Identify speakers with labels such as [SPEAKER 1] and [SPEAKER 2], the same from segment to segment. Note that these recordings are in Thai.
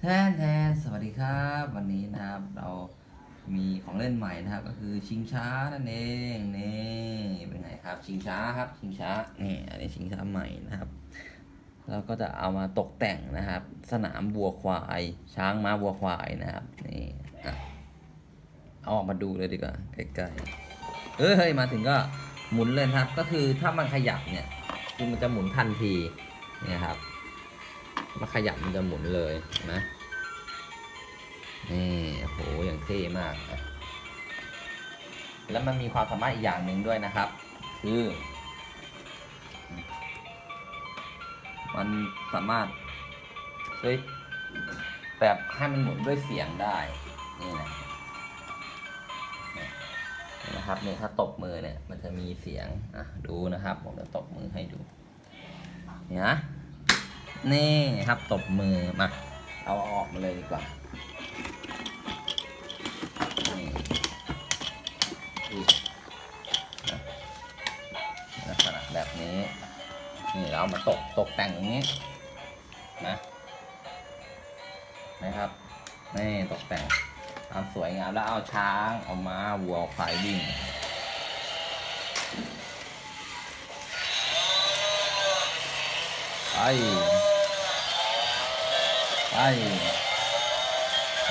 [SPEAKER 1] แทนแทนสวัสดีครับ วันนี้นะครับเรามีของเล่นใหม่นะครับ ก็คือชิงช้านั่นเองนี่เป็นไงครับ ชิงช้าครับ ชิงช้านี่อันนี้ชิงช้าใหม่นะครับ เราก็จะเอามาตกแต่งนะครับ สนามวัวควาย ช้างม้าวัวควายนะครับนี่เอาออกมาดูเลยดีกว่าใกล้ๆเอ้ยเฮ้ยมาถึงก็หมุนเลยครับ ก็คือถ้ามันขยับเนี่ยคือมันจะหมุนทันทีนี่ครับ มาขยับมันจะหมุนเลยนะนี่โหอย่างเท่มาก แล้วมันมีความสามารถอีกอย่างหนึ่งด้วยนะครับ คือ มันสามารถเฮ้ยแบบให้มันหมุนด้วยเสียงได้ นี่นะนี่นะครับเนี่ยถ้าตบมือเนี่ย มันจะมีเสียงอะดูนะครับ ผมจะตบมือให้ดู เนี่ย นะนี่ครับตบมือมา เอาออกมาเลยดีกว่านี่อุ๊ยนะลักษณะแบบนี้ นี่เราเอามาตกตกแต่งอย่างนี้นะนะครับนี่ตกแต่งความสวยงามแล้วเอาช้างเอาม้าวัวควายวิ่งไป ไป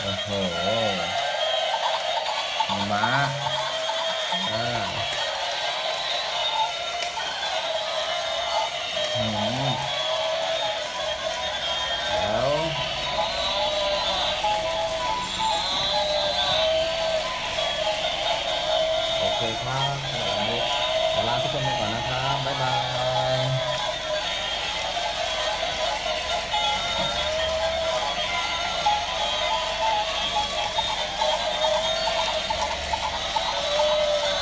[SPEAKER 1] โอ้โหมีม้าอ่าอืมเดี๋ยวโอเคครับสำหรับวันนี้ขอลาทุกคนไปก่อนนะครับ บ๊ายบาย